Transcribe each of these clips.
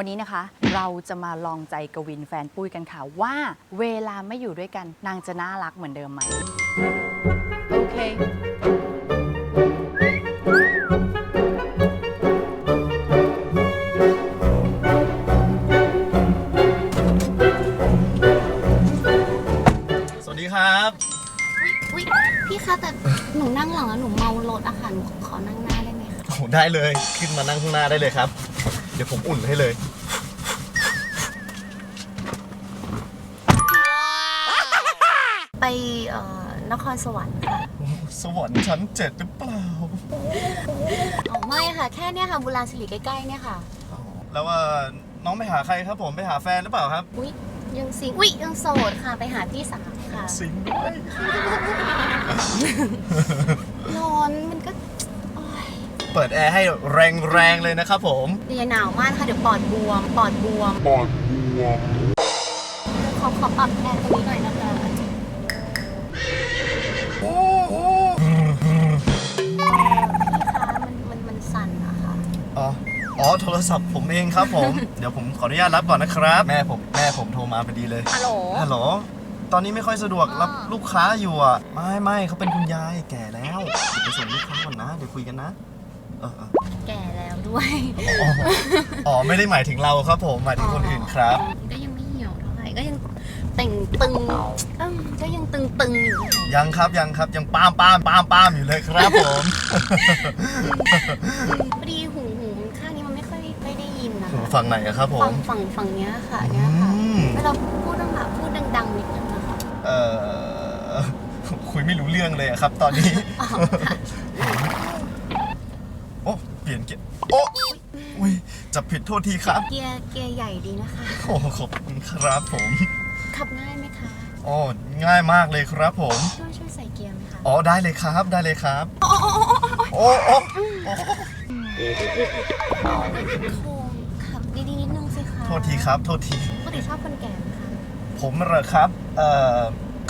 วันนี้นะคะ เราจะมาลองใจกวินแฟนปุ้ยกันค่ะว่า เวลาไม่อยู่ด้วยกันนางจะน่ารักเหมือนเดิมไหมโอเค สวัสดีครับ อุ๊ยพี่คะแต่หนูนั่งหลังแล้วหนูเมารถอะค่ะหนูขอนั่งหน้าได้ไหมคะ โอ้โหได้เลย ขึ้นมานั่งข้างหน้าได้เลยครับ เดี๋ยวผมอุ่นให้เลยไปเอ่อนครสวรรค์ค่ะสวรรค์ชั้นเจ็ดหรือเปล่า อ๋อไม่ค่ะ แค่เนี่ยค่ะบุราสิริใกล้ๆเนี่ยค่ะ แล้วว่าน้องไปหาใครครับผมไปหาแฟนหรือเปล่าครับ อุ๊ยยังสิงอุ๊ยยังโสดค่ะไปหาพี่สาวค่ะ สิงด้วย ร้อนมันก็โอ๊ยเปิดแอร์ให้แรงๆเลยนะครับผมเดี๋ยวหนาวมากค่ะเดี๋ยวปอดบวม ปอดบวม ปอดบวม ขอขอปรับแอร์ตรงนี้หน่อยนะคะโอ้โหพี่คะมันมันมันสั่นอะค่ะ อ๋อ อ๋อ โทรศัพท์ผมเองครับผม เดี๋ยวผมขออนุญาตรับก่อนนะครับ แม่ผมแม่ผมโทรมาพอดีเลย ฮัลโหล ฮัลโหล ตอนนี้ไม่ค่อยสะดวกรับลูกค้าอยู่อะ ไม่ไม่เขาเป็นคุณยายแก่แล้วเดี๋ยวไปส่งลูกค้าก่อนนะ เดี๋ยวคุยกันนะเออเออแก่แล้วด้วยอ๋ออ๋อไม่ได้หมายถึงเราครับผมหมายถึงคนอื่นครับ ก็ยังไม่เหี่ยวเท่าไหร่ก็ยังเต่งตึงเอิ่มก็ยังตึงตึงๆอยู่ค่ะยังครับยังครับยังป้ามป้ามป้ามป้ามอยู่เลยครับผม พอดีหูหูมันข้างนี้มันไม่ค่อยไม่ได้ยินนะหูคะฝั่งไหนอะครับผฝั่ม งฝั่งฝั่งเนี้ยค่ะอืเนี้ยค่ะมเวลาพูดต้องแบบพูดดังๆนิดนึงนะคะเอ่อคุยไม่รู้เรื่องเลยอะครับ ตอนนี้ อ๋อค่ะ โอ้ เปลี่ยนเกียร์ โอ้อุ้ยจับผิดโทษทีครับ เกียร์เกียร์ใหญ่ดีนะคะ โอ้ขอบคุณครับผมขับง่ายไหมคะโอ้ง่ายมากเลยครับผม ช่วยช่วยใส่เกียร์ไหมคะอ๋อได้เลยครับได้เลยครับ โอ้โอ้โอ้โค้งขับดีๆนิดนึงสิคะโทษทีครับโทษที ปกติชอบคนแก่ไหมคะผมเหรอครับ เอ่อ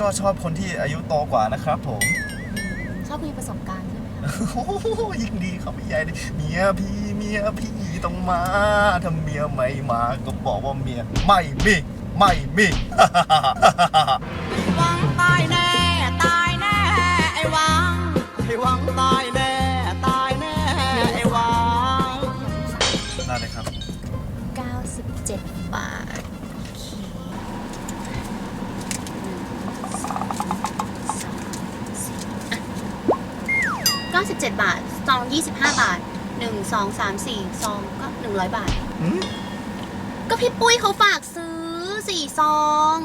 ก็ชอบคนที่อายุโตกว่านะครับผม ชอบมีประสบการณ์ใช่ไหมคะ โอ้โหยิ่งดีครับพี่ใหญ่เลยเมียพี่ เมียพี่ต้องมาถ้าเมียไม่มาก็บอกว่าเมียไม่มีไม่มีหวังตายแน่ตายแน่ไอ้หวังไอ้หวังตายแน่ตายแน่ไอ้หวังได้เลยครับ 97 บาท โอเคเก้าสิบเจ็ดบาทซองยี่สิบห้าบาท หนึ่งสองสามสี่ซองก็หนึ่งร้อยบาทอืมก็พี่ปุ้ยเขาฝากซื้อสี่ซอง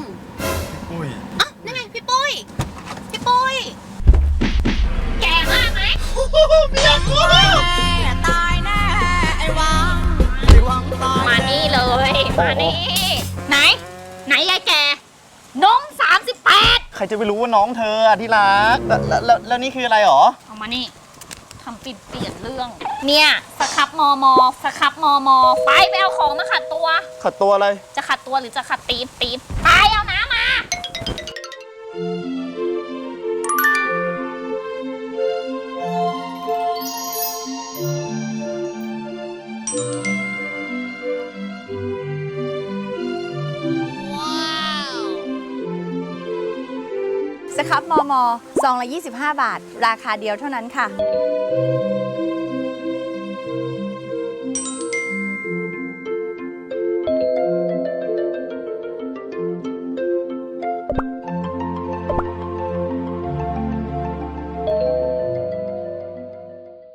พี่ปุ้ยอะนั่นไงพี่ปุ้ย พี่ปุ้ย แก่มากไหมเมียกูตายแน่ตายแน่ไอ้หวังไอ้หวังตายมาแนี่เลย มานี่ ไหน ไหนยายแกน้อง38ใครจะไปรู้ว่าน้องเธออะที่รักแล้วแล้วแล้วแล้วนี่คืออะไรหรอ เอามานี่ ทำปิดเปลี่ยนเรื่อง เนี่ยสครับมอมอสครับมอมอไปไปเอาของมาขัดตัว ขัดตัวอะไร จะขัดตัวหรือจะขัดตีนตีนไปเอาน้ำมา สครับมอมอซองละ 25 บาท ราคาเดียวเท่านั้นค่ะ